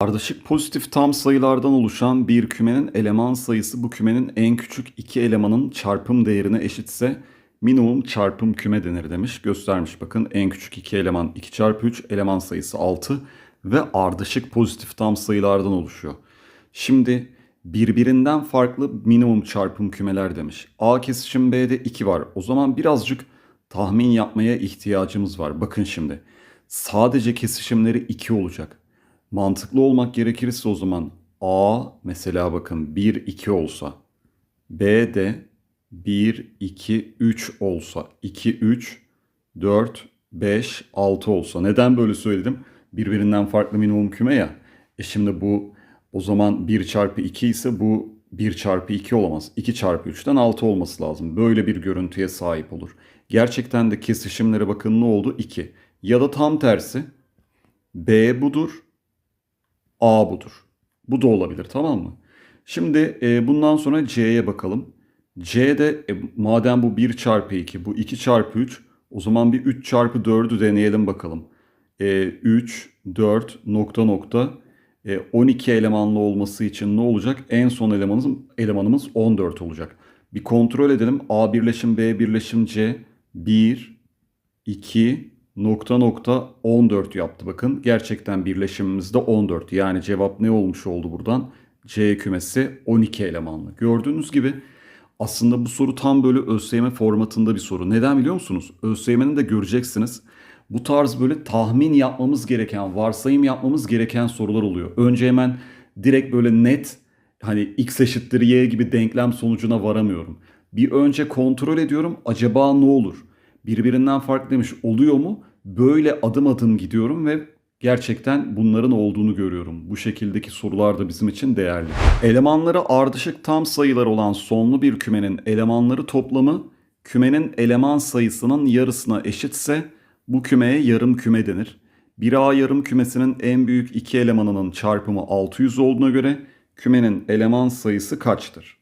Ardışık pozitif tam sayılardan oluşan bir kümenin eleman sayısı bu kümenin en küçük iki elemanın çarpım değerine eşitse minimum çarpım küme denir demiş. Göstermiş bakın en küçük iki eleman 2 çarpı 3 eleman sayısı 6 ve ardışık pozitif tam sayılardan oluşuyor. Şimdi birbirinden farklı minimum çarpım kümeler demiş. A kesişim B'de 2 var. O zaman birazcık tahmin yapmaya ihtiyacımız var. Bakın şimdi sadece kesişimleri 2 olacak. Mantıklı olmak gerekirse o zaman A mesela bakın 1 2 olsa B de 1 2 3 olsa 2 3 4 5 6 olsa neden böyle söyledim? Birbirinden farklı minimum küme ya. E şimdi bu o zaman 1 çarpı 2 ise bu 1 çarpı 2 olamaz. 2 çarpı 3'ten 6 olması lazım. Böyle bir görüntüye sahip olur. Gerçekten de kesişimlere bakın ne oldu? 2. Ya da tam tersi. B budur. A budur. Bu da olabilir tamam mı? Şimdi e, bundan sonra C'ye bakalım. C'de e, madem bu 1 çarpı 2 bu 2 çarpı 3 o zaman bir 3 çarpı 4'ü deneyelim bakalım. E, 3, 4 nokta nokta e, 12 elemanlı olması için ne olacak? En son elemanımız, elemanımız 14 olacak. Bir kontrol edelim. A birleşim B birleşim C 1, 2 nokta nokta 14 yaptı bakın. Gerçekten birleşimimizde 14. Yani cevap ne olmuş oldu buradan? C kümesi 12 elemanlı. Gördüğünüz gibi aslında bu soru tam böyle ÖSYM formatında bir soru. Neden biliyor musunuz? ÖSYM'nin de göreceksiniz. Bu tarz böyle tahmin yapmamız gereken, varsayım yapmamız gereken sorular oluyor. Önce hemen direkt böyle net hani x eşittir y gibi denklem sonucuna varamıyorum. Bir önce kontrol ediyorum acaba ne olur? Birbirinden farklı demiş oluyor mu? Böyle adım adım gidiyorum ve gerçekten bunların olduğunu görüyorum. Bu şekildeki sorular da bizim için değerli. Elemanları ardışık tam sayılar olan sonlu bir kümenin elemanları toplamı kümenin eleman sayısının yarısına eşitse bu kümeye yarım küme denir. 1A yarım kümesinin en büyük iki elemanının çarpımı 600 olduğuna göre kümenin eleman sayısı kaçtır?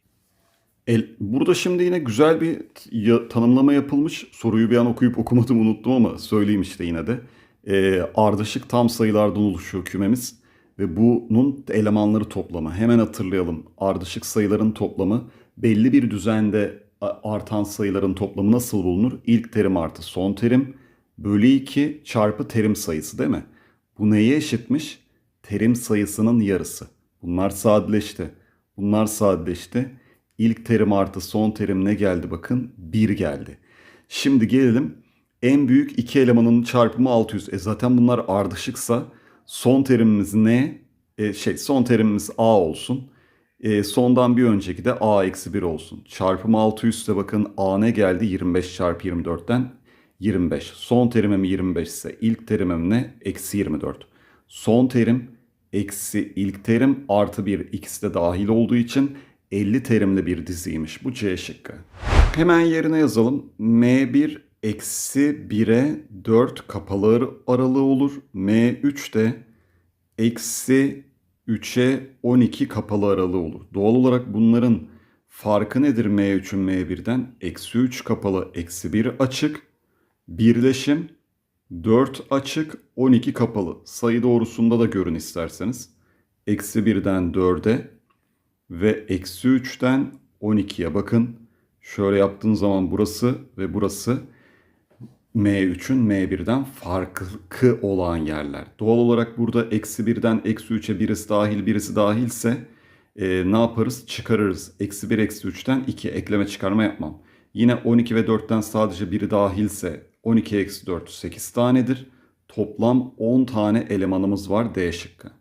El, burada şimdi yine güzel bir ya- tanımlama yapılmış. Soruyu bir an okuyup okumadım unuttum ama söyleyeyim işte yine de. Ee, ardışık tam sayılardan oluşuyor kümemiz. Ve bunun elemanları toplamı. Hemen hatırlayalım. Ardışık sayıların toplamı belli bir düzende artan sayıların toplamı nasıl bulunur? İlk terim artı son terim bölü 2 çarpı terim sayısı değil mi? Bu neye eşitmiş? Terim sayısının yarısı. Bunlar sadeleşti. Bunlar sadeleşti. İlk terim artı son terim ne geldi bakın? 1 geldi. Şimdi gelelim en büyük iki elemanın çarpımı 600. E zaten bunlar ardışıksa son terimimiz ne? E şey son terimimiz a olsun. E, sondan bir önceki de a eksi 1 olsun. Çarpımı 600 ise bakın a ne geldi? 25 çarpı 24'ten 25. Son terimim 25 ise ilk terimim ne? Eksi 24. Son terim eksi ilk terim artı 1 ikisi de dahil olduğu için 50 terimli bir diziymiş. Bu C şıkkı. Hemen yerine yazalım. M1 eksi 1'e 4 kapalı aralığı olur. M3 de eksi 3'e 12 kapalı aralığı olur. Doğal olarak bunların farkı nedir M3'ün M1'den? Eksi 3 kapalı, eksi 1 açık. Birleşim 4 açık, 12 kapalı. Sayı doğrusunda da görün isterseniz. Eksi 1'den 4'e ve eksi 3'ten 12'ye bakın. Şöyle yaptığın zaman burası ve burası M3'ün M1'den farkı olan yerler. Doğal olarak burada eksi 1'den eksi 3'e birisi dahil birisi dahilse e, ne yaparız? Çıkarırız. Eksi 1 eksi 3'ten 2 ekleme çıkarma yapmam. Yine 12 ve 4'ten sadece biri dahilse 12 eksi 4 8 tanedir. Toplam 10 tane elemanımız var D şıkkı.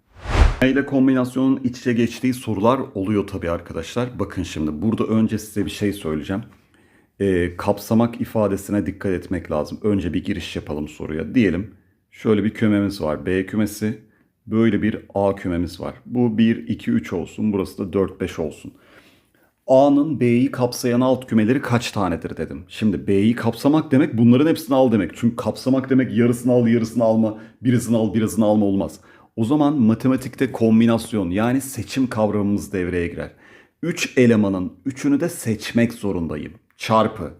İle kombinasyonun iç içe geçtiği sorular oluyor tabii arkadaşlar. Bakın şimdi burada önce size bir şey söyleyeceğim. Ee, kapsamak ifadesine dikkat etmek lazım. Önce bir giriş yapalım soruya. Diyelim şöyle bir kümemiz var. B kümesi. Böyle bir A kümemiz var. Bu 1, 2, 3 olsun. Burası da 4, 5 olsun. A'nın B'yi kapsayan alt kümeleri kaç tanedir dedim. Şimdi B'yi kapsamak demek bunların hepsini al demek. Çünkü kapsamak demek yarısını al yarısını alma, birisini al birisini alma olmaz. O zaman matematikte kombinasyon yani seçim kavramımız devreye girer. 3 elemanın 3'ünü de seçmek zorundayım. Çarpı.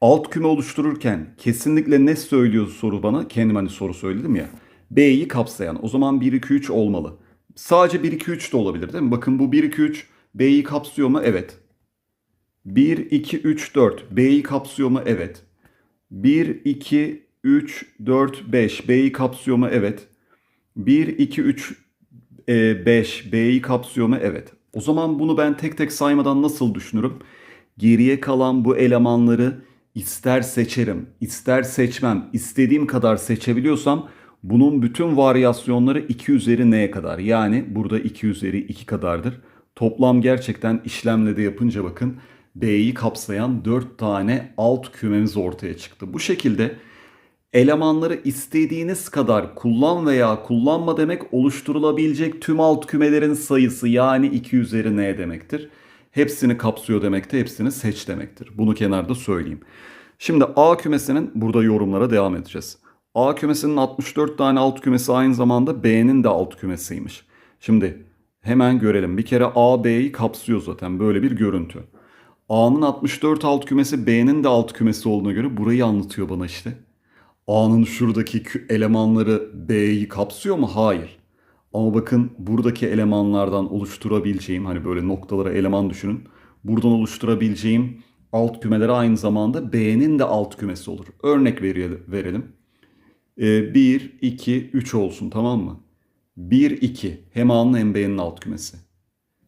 Alt küme oluştururken kesinlikle ne söylüyor soru bana? Kendim hani soru söyledim ya. B'yi kapsayan. O zaman 1, 2, 3 olmalı. Sadece 1, 2, 3 de olabilir değil mi? Bakın bu 1, 2, 3 B'yi kapsıyor mu? Evet. 1, 2, 3, 4 B'yi kapsıyor mu? Evet. 1, 2, 3, 4, 5 B'yi kapsıyor mu? Evet. 1, 2, 3, 5 B'yi kapsıyor mu? Evet. O zaman bunu ben tek tek saymadan nasıl düşünürüm? Geriye kalan bu elemanları ister seçerim, ister seçmem, istediğim kadar seçebiliyorsam bunun bütün varyasyonları 2 üzeri n'ye kadar. Yani burada 2 üzeri 2 kadardır. Toplam gerçekten işlemle de yapınca bakın B'yi kapsayan 4 tane alt kümemiz ortaya çıktı. Bu şekilde elemanları istediğiniz kadar kullan veya kullanma demek oluşturulabilecek tüm alt kümelerin sayısı yani 2 üzeri n demektir. Hepsini kapsıyor demekte, hepsini seç demektir. Bunu kenarda söyleyeyim. Şimdi A kümesinin burada yorumlara devam edeceğiz. A kümesinin 64 tane alt kümesi aynı zamanda B'nin de alt kümesiymiş. Şimdi hemen görelim. Bir kere A B'yi kapsıyor zaten böyle bir görüntü. A'nın 64 alt kümesi B'nin de alt kümesi olduğuna göre burayı anlatıyor bana işte. A'nın şuradaki elemanları B'yi kapsıyor mu? Hayır. Ama bakın buradaki elemanlardan oluşturabileceğim hani böyle noktalara eleman düşünün. Buradan oluşturabileceğim alt kümeler aynı zamanda B'nin de alt kümesi olur. Örnek verelim. 1, 2, 3 olsun tamam mı? 1, 2 hem A'nın hem B'nin alt kümesi.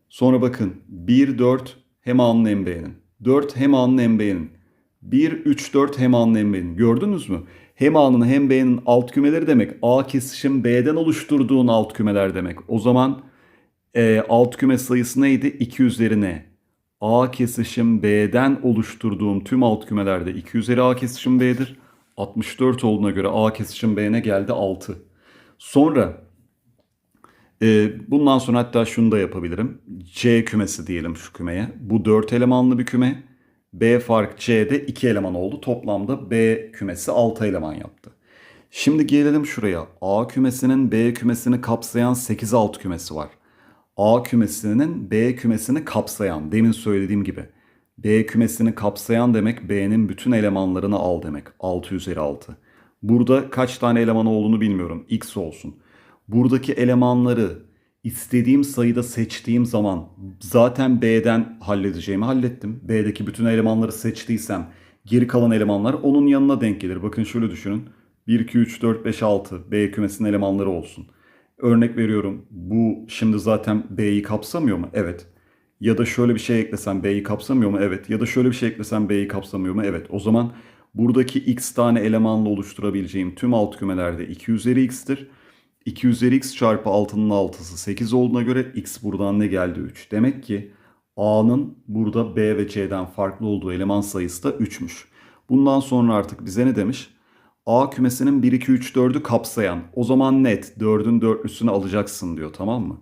Sonra bakın 1, 4 hem A'nın hem B'nin. 4 hem A'nın hem B'nin. 1, 3, 4 hem A'nın hem B'nin. Gördünüz mü? Hem A'nın hem B'nin alt kümeleri demek A kesişim B'den oluşturduğun alt kümeler demek. O zaman e, alt küme sayısı neydi? 2 üzeri ne? A kesişim B'den oluşturduğum tüm alt kümelerde 2 üzeri A kesişim B'dir. 64 olduğuna göre A kesişim B'ne geldi 6. Sonra e, bundan sonra hatta şunu da yapabilirim. C kümesi diyelim şu kümeye. Bu 4 elemanlı bir küme. B fark C'de 2 eleman oldu. Toplamda B kümesi 6 eleman yaptı. Şimdi gelelim şuraya. A kümesinin B kümesini kapsayan 8 alt kümesi var. A kümesinin B kümesini kapsayan, demin söylediğim gibi. B kümesini kapsayan demek B'nin bütün elemanlarını al demek. 6 üzeri 6. Burada kaç tane eleman olduğunu bilmiyorum. X olsun. Buradaki elemanları istediğim sayıda seçtiğim zaman zaten B'den halledeceğimi hallettim. B'deki bütün elemanları seçtiysem geri kalan elemanlar onun yanına denk gelir. Bakın şöyle düşünün. 1, 2, 3, 4, 5, 6 B kümesinin elemanları olsun. Örnek veriyorum. Bu şimdi zaten B'yi kapsamıyor mu? Evet. Ya da şöyle bir şey eklesem B'yi kapsamıyor mu? Evet. Ya da şöyle bir şey eklesem B'yi kapsamıyor mu? Evet. O zaman buradaki x tane elemanla oluşturabileceğim tüm alt kümelerde 2 üzeri x'tir. 2 üzeri x çarpı 6'nın 6'sı 8 olduğuna göre x buradan ne geldi? 3. Demek ki A'nın burada B ve C'den farklı olduğu eleman sayısı da 3'müş. Bundan sonra artık bize ne demiş? A kümesinin 1, 2, 3, 4'ü kapsayan. O zaman net 4'ün dörtlüsünü alacaksın diyor tamam mı?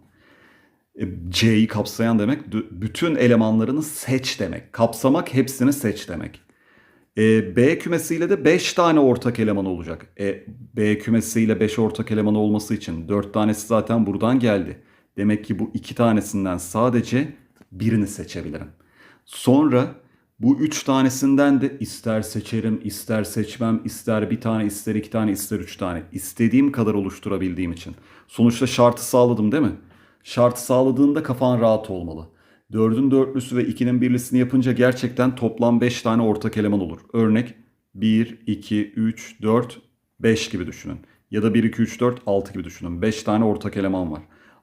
E, C'yi kapsayan demek bütün elemanlarını seç demek. Kapsamak hepsini seç demek. E, B kümesiyle de 5 tane ortak eleman olacak. E, B kümesiyle 5 ortak eleman olması için 4 tanesi zaten buradan geldi. Demek ki bu 2 tanesinden sadece birini seçebilirim. Sonra bu 3 tanesinden de ister seçerim, ister seçmem, ister bir tane, ister iki tane, ister üç tane. istediğim kadar oluşturabildiğim için. Sonuçta şartı sağladım değil mi? Şartı sağladığında kafan rahat olmalı. 4'ün dörtlüsü ve 2'nin birlisini yapınca gerçekten toplam 5 tane ortak eleman olur. Örnek 1, 2, 3, 4, 5 gibi düşünün. Ya da 1, 2, 3, 4, 6 gibi düşünün. 5 tane ortak eleman var.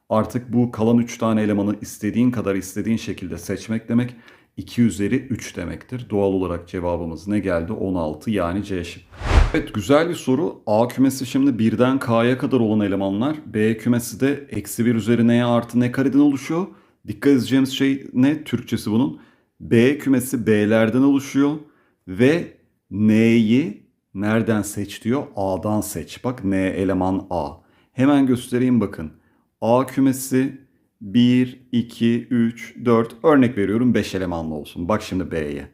Artık bu kalan 3 tane elemanı istediğin kadar istediğin şekilde seçmek demek 2 üzeri 3 demektir. Doğal olarak cevabımız ne geldi? 16 yani C şıkkı. Evet güzel bir soru. A kümesi şimdi birden K'ya kadar olan elemanlar. B kümesi de eksi 1 üzeri N'ye artı N kareden oluşuyor. Dikkat edeceğimiz şey ne? Türkçesi bunun. B kümesi B'lerden oluşuyor. Ve N'yi nereden seç diyor? A'dan seç. Bak N eleman A. Hemen göstereyim bakın. A kümesi 1, 2, 3, 4 örnek veriyorum 5 elemanlı olsun. Bak şimdi B'ye.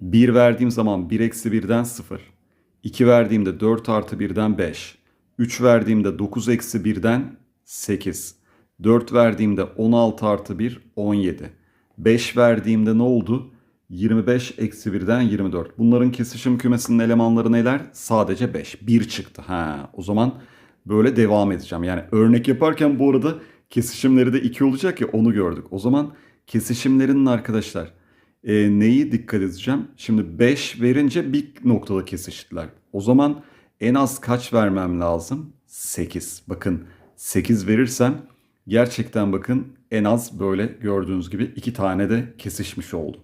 1 verdiğim zaman 1 eksi 1'den 0. 2 verdiğimde 4 artı 1'den 5. 3 verdiğimde 9 eksi 1'den 8. 4 verdiğimde 16 artı 1 17. 5 verdiğimde ne oldu? 25 eksi 1'den 24. Bunların kesişim kümesinin elemanları neler? Sadece 5. 1 çıktı. Ha, o zaman böyle devam edeceğim. Yani örnek yaparken bu arada Kesişimleri de 2 olacak ya onu gördük. O zaman kesişimlerinin arkadaşlar e, neyi dikkat edeceğim? Şimdi 5 verince bir noktada kesiştiler. O zaman en az kaç vermem lazım? 8. Bakın 8 verirsem gerçekten bakın en az böyle gördüğünüz gibi iki tane de kesişmiş oldu.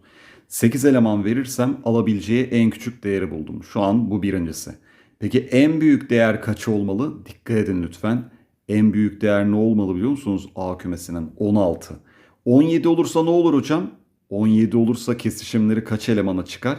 8 eleman verirsem alabileceği en küçük değeri buldum. Şu an bu birincisi. Peki en büyük değer kaç olmalı? Dikkat edin lütfen. En büyük değer ne olmalı biliyor musunuz? A kümesinin 16. 17 olursa ne olur hocam? 17 olursa kesişimleri kaç elemana çıkar?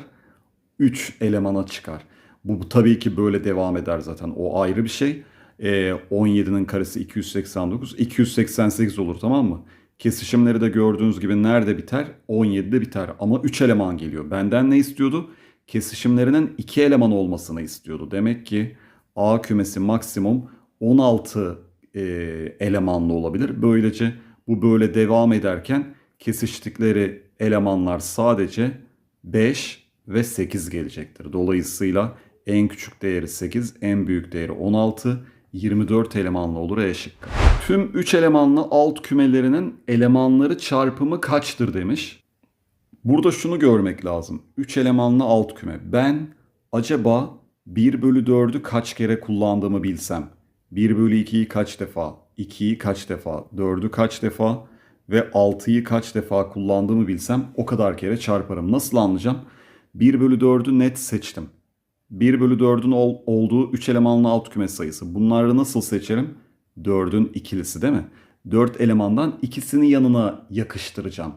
3 elemana çıkar. Bu, bu tabii ki böyle devam eder zaten. O ayrı bir şey. Ee, 17'nin karesi 289. 288 olur tamam mı? Kesişimleri de gördüğünüz gibi nerede biter? 17'de biter. Ama 3 eleman geliyor. Benden ne istiyordu? Kesişimlerinin 2 eleman olmasını istiyordu. Demek ki A kümesi maksimum 16 e, elemanlı olabilir. Böylece bu böyle devam ederken kesiştikleri elemanlar sadece 5 ve 8 gelecektir. Dolayısıyla en küçük değeri 8, en büyük değeri 16, 24 elemanlı olur E şıkkı. Tüm 3 elemanlı alt kümelerinin elemanları çarpımı kaçtır demiş. Burada şunu görmek lazım. 3 elemanlı alt küme. Ben acaba 1 bölü 4'ü kaç kere kullandığımı bilsem. 1 bölü 2'yi kaç defa, 2'yi kaç defa, 4'ü kaç defa ve 6'yı kaç defa kullandığımı bilsem o kadar kere çarparım. Nasıl anlayacağım? 1 bölü 4'ü net seçtim. 1 bölü 4'ün ol, olduğu 3 elemanlı alt küme sayısı. Bunları nasıl seçerim? 4'ün ikilisi değil mi? 4 elemandan ikisini yanına yakıştıracağım.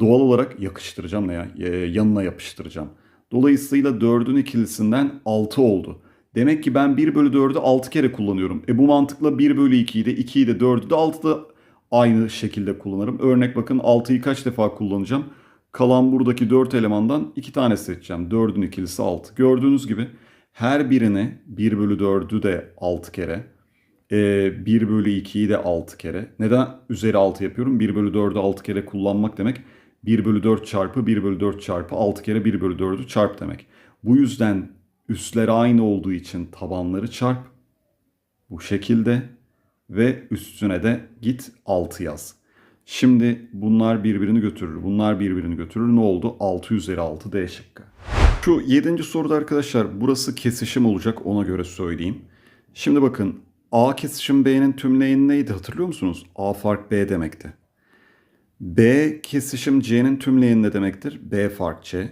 Doğal olarak yakıştıracağım ne ya? Ee, yanına yapıştıracağım. Dolayısıyla 4'ün ikilisinden 6 oldu. Demek ki ben 1 bölü 4'ü 6 kere kullanıyorum. E bu mantıkla 1 bölü 2'yi de 2'yi de 4'ü de 6'da aynı şekilde kullanırım. Örnek bakın 6'yı kaç defa kullanacağım? Kalan buradaki 4 elemandan 2 tane seçeceğim. 4'ün ikilisi 6. Gördüğünüz gibi her birini 1 bölü 4'ü de 6 kere. 1 bölü 2'yi de 6 kere. Neden üzeri 6 yapıyorum? 1 bölü 4'ü 6 kere kullanmak demek 1 bölü 4 çarpı 1 bölü 4 çarpı 6 kere 1 bölü 4'ü çarp demek. Bu yüzden üstleri aynı olduğu için tabanları çarp. Bu şekilde ve üstüne de git 6 yaz. Şimdi bunlar birbirini götürür. Bunlar birbirini götürür. Ne oldu? 6 üzeri 6 D şıkkı. Şu 7. soruda arkadaşlar burası kesişim olacak ona göre söyleyeyim. Şimdi bakın A kesişim B'nin tümleyeni neydi hatırlıyor musunuz? A fark B demekti. B kesişim C'nin tümleyeni ne demektir? B fark C.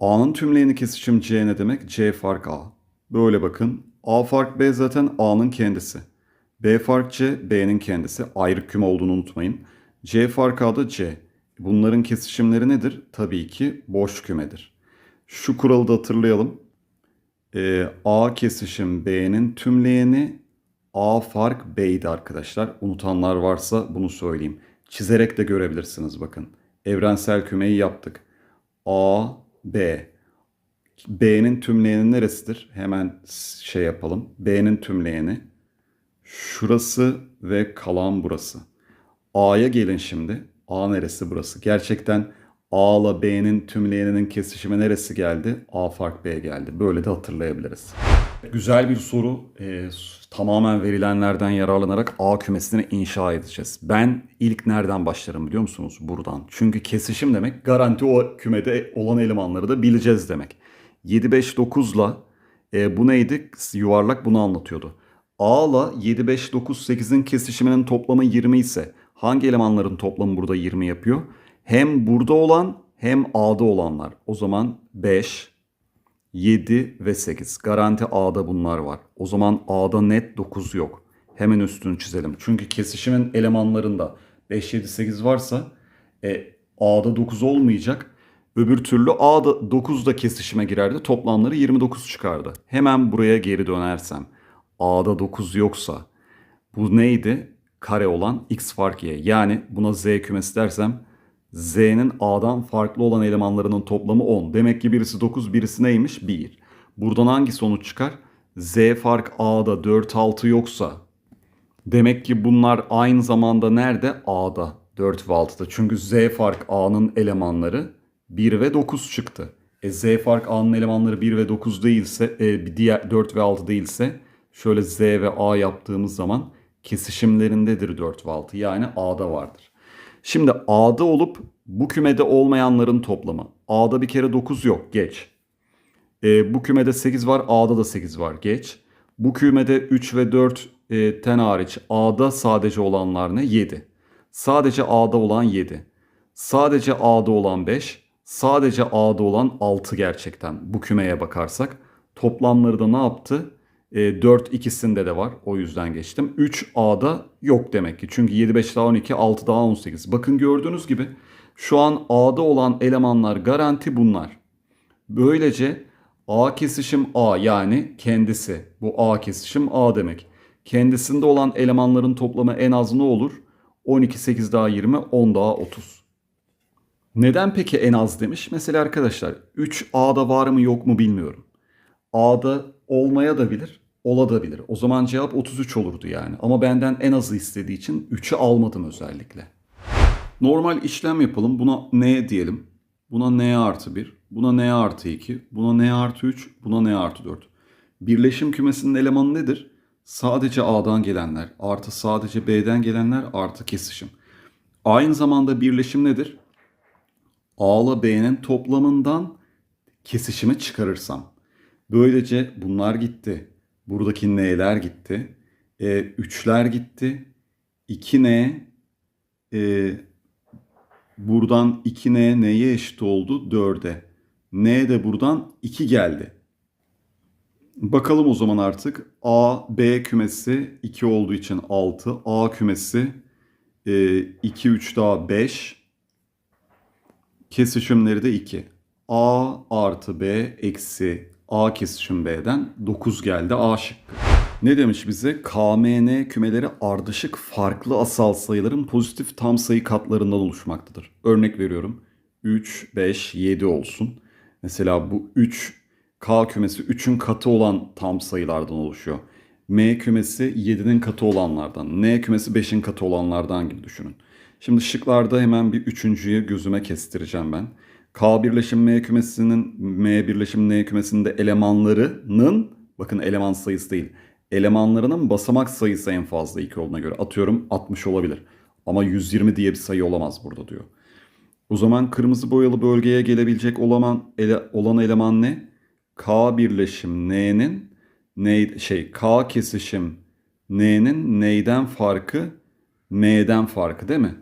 A'nın tümleyeni kesişim C ne demek? C fark A. Böyle bakın. A fark B zaten A'nın kendisi. B fark C, B'nin kendisi. Ayrı küme olduğunu unutmayın. C fark da C. Bunların kesişimleri nedir? Tabii ki boş kümedir. Şu kuralı da hatırlayalım. Ee, A kesişim B'nin tümleyeni A fark B'ydi arkadaşlar. Unutanlar varsa bunu söyleyeyim. Çizerek de görebilirsiniz bakın. Evrensel kümeyi yaptık. A, B. B'nin tümleyeni neresidir? Hemen şey yapalım. B'nin tümleyeni şurası ve kalan burası. A'ya gelin şimdi. A neresi burası? Gerçekten A ile B'nin tümleyeninin kesişimi neresi geldi? A fark B geldi. Böyle de hatırlayabiliriz. Güzel bir soru. Ee, tamamen verilenlerden yararlanarak A kümesini inşa edeceğiz. Ben ilk nereden başlarım biliyor musunuz? Buradan. Çünkü kesişim demek garanti o kümede olan elemanları da bileceğiz demek. 7, 5, 9 ile e, bu neydi? Yuvarlak bunu anlatıyordu. A ile 7, 5, 9, 8'in kesişiminin toplamı 20 ise hangi elemanların toplamı burada 20 yapıyor? Hem burada olan hem A'da olanlar. O zaman 5, 7 ve 8. Garanti A'da bunlar var. O zaman A'da net 9 yok. Hemen üstünü çizelim. Çünkü kesişimin elemanlarında 5, 7, 8 varsa e, A'da 9 olmayacak. Öbür türlü A'da 9'da kesişime girerdi. Toplamları 29 çıkardı. Hemen buraya geri dönersem A'da 9 yoksa bu neydi? Kare olan x fark y. Yani buna z kümesi dersem z'nin a'dan farklı olan elemanlarının toplamı 10. Demek ki birisi 9 birisi neymiş? 1. Buradan hangi sonuç çıkar? z fark a'da 4 6 yoksa demek ki bunlar aynı zamanda nerede? a'da 4 ve 6'da. Çünkü z fark a'nın elemanları 1 ve 9 çıktı. E z fark a'nın elemanları 1 ve 9 değilse, e, diğer 4 ve 6 değilse şöyle z ve a yaptığımız zaman kesişimlerindedir 4 ve 6. Yani A'da vardır. Şimdi A'da olup bu kümede olmayanların toplamı. A'da bir kere 9 yok. Geç. E, bu kümede 8 var. A'da da 8 var. Geç. Bu kümede 3 ve 4 e, ten hariç A'da sadece olanlar ne? 7. Sadece A'da olan 7. Sadece A'da olan 5. Sadece A'da olan 6 gerçekten bu kümeye bakarsak. Toplamları da ne yaptı? E, 4 ikisinde de var. O yüzden geçtim. 3 A'da yok demek ki. Çünkü 7 5 daha 12, 6 daha 18. Bakın gördüğünüz gibi şu an A'da olan elemanlar garanti bunlar. Böylece A kesişim A yani kendisi. Bu A kesişim A demek. Kendisinde olan elemanların toplamı en az ne olur? 12, 8 daha 20, 10 daha 30. Neden peki en az demiş? Mesela arkadaşlar 3 A'da var mı yok mu bilmiyorum. A'da olmaya da bilir, ola da bilir. O zaman cevap 33 olurdu yani. Ama benden en azı istediği için 3'ü almadım özellikle. Normal işlem yapalım. Buna n diyelim. Buna n artı 1. Buna n artı 2. Buna n artı 3. Buna n artı 4. Birleşim kümesinin elemanı nedir? Sadece A'dan gelenler artı sadece B'den gelenler artı kesişim. Aynı zamanda birleşim nedir? A ile B'nin toplamından kesişimi çıkarırsam. Böylece bunlar gitti. Buradaki n'ler gitti. E, üçler gitti. 2n e, buradan 2n neye eşit oldu? 4'e. n de buradan 2 geldi. Bakalım o zaman artık. A, B kümesi 2 olduğu için 6. A kümesi e, 2, 3 daha 5. Kesişimleri de 2. A artı B eksi A kesişim B'den 9 geldi A şıkkı. Ne demiş bize? KMN kümeleri ardışık farklı asal sayıların pozitif tam sayı katlarından oluşmaktadır. Örnek veriyorum. 3, 5, 7 olsun. Mesela bu 3 K kümesi 3'ün katı olan tam sayılardan oluşuyor. M kümesi 7'nin katı olanlardan. N kümesi 5'in katı olanlardan gibi düşünün. Şimdi şıklarda hemen bir üçüncüyü gözüme kestireceğim ben. K birleşim M kümesinin M birleşim N kümesinde elemanlarının bakın eleman sayısı değil. Elemanlarının basamak sayısı en fazla 2 olduğuna göre atıyorum 60 olabilir. Ama 120 diye bir sayı olamaz burada diyor. O zaman kırmızı boyalı bölgeye gelebilecek olan, ele, olan eleman ne? K birleşim N'nin ne, şey K kesişim N'nin neyden farkı? M'den farkı değil mi?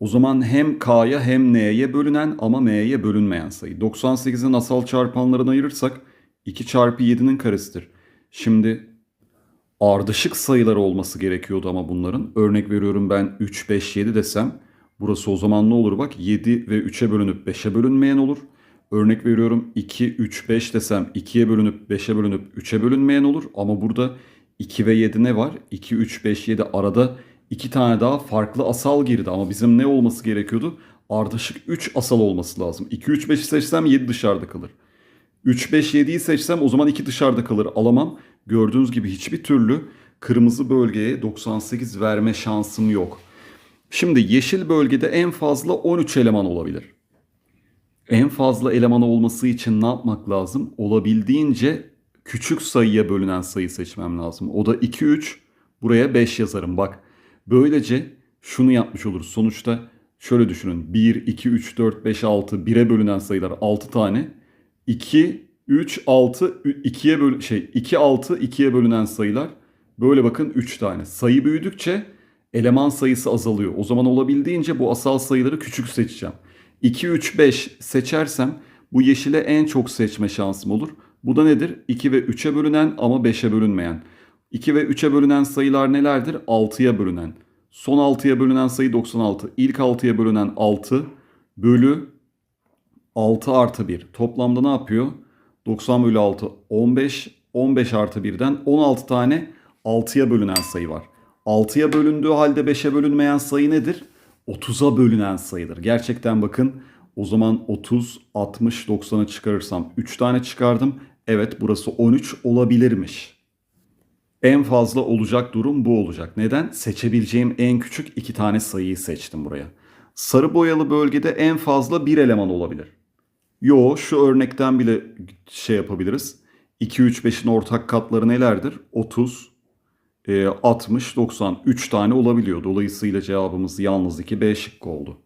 O zaman hem K'ya hem N'ye bölünen ama M'ye bölünmeyen sayı. 98'in asal çarpanlarını ayırırsak 2 çarpı 7'nin karesidir. Şimdi ardışık sayılar olması gerekiyordu ama bunların. Örnek veriyorum ben 3, 5, 7 desem burası o zaman ne olur bak 7 ve 3'e bölünüp 5'e bölünmeyen olur. Örnek veriyorum 2, 3, 5 desem 2'ye bölünüp 5'e bölünüp 3'e bölünmeyen olur. Ama burada 2 ve 7 ne var? 2, 3, 5, 7 arada iki tane daha farklı asal girdi. Ama bizim ne olması gerekiyordu? Ardışık 3 asal olması lazım. 2, 3, 5'i seçsem 7 dışarıda kalır. 3, 5, 7'yi seçsem o zaman 2 dışarıda kalır. Alamam. Gördüğünüz gibi hiçbir türlü kırmızı bölgeye 98 verme şansım yok. Şimdi yeşil bölgede en fazla 13 eleman olabilir. En fazla eleman olması için ne yapmak lazım? Olabildiğince küçük sayıya bölünen sayı seçmem lazım. O da 2, 3. Buraya 5 yazarım. Bak böylece şunu yapmış oluruz. Sonuçta şöyle düşünün. 1, 2, 3, 4, 5, 6. 1'e bölünen sayılar 6 tane. 2, 3, 6, 2'ye böl şey 2, 6, 2'ye bölünen sayılar. Böyle bakın 3 tane. Sayı büyüdükçe eleman sayısı azalıyor. O zaman olabildiğince bu asal sayıları küçük seçeceğim. 2, 3, 5 seçersem bu yeşile en çok seçme şansım olur. Bu da nedir? 2 ve 3'e bölünen ama 5'e bölünmeyen. 2 ve 3'e bölünen sayılar nelerdir? 6'ya bölünen. Son 6'ya bölünen sayı 96. İlk 6'ya bölünen 6 bölü 6 artı 1. Toplamda ne yapıyor? 90 bölü 6 15. 15 artı 1'den 16 tane 6'ya bölünen sayı var. 6'ya bölündüğü halde 5'e bölünmeyen sayı nedir? 30'a bölünen sayıdır. Gerçekten bakın o zaman 30, 60, 90'ı çıkarırsam 3 tane çıkardım. Evet burası 13 olabilirmiş. En fazla olacak durum bu olacak. Neden? Seçebileceğim en küçük iki tane sayıyı seçtim buraya. Sarı boyalı bölgede en fazla bir eleman olabilir. Yo şu örnekten bile şey yapabiliriz. 2, 3, 5'in ortak katları nelerdir? 30, e, 60, 90, 3 tane olabiliyor. Dolayısıyla cevabımız yalnız 2 B şıkkı oldu.